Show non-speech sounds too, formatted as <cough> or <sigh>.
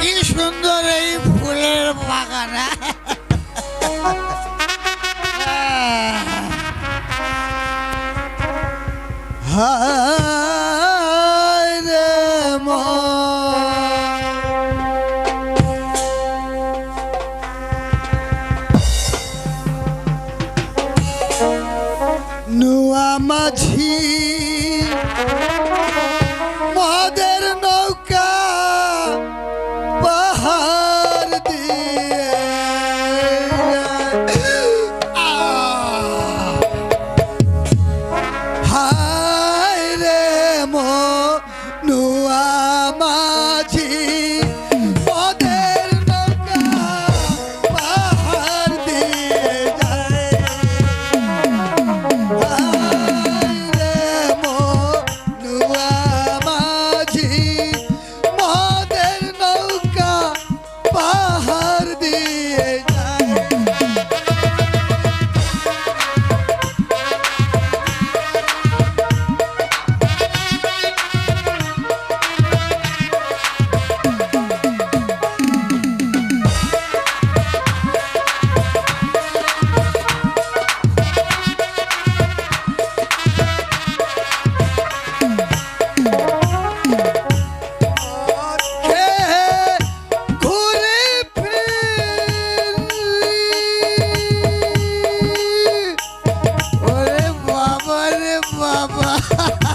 কি সুন্দর এই ফুলের বাগান হ্যাঁ? রে নুয়া মাঝি papa. <laughs>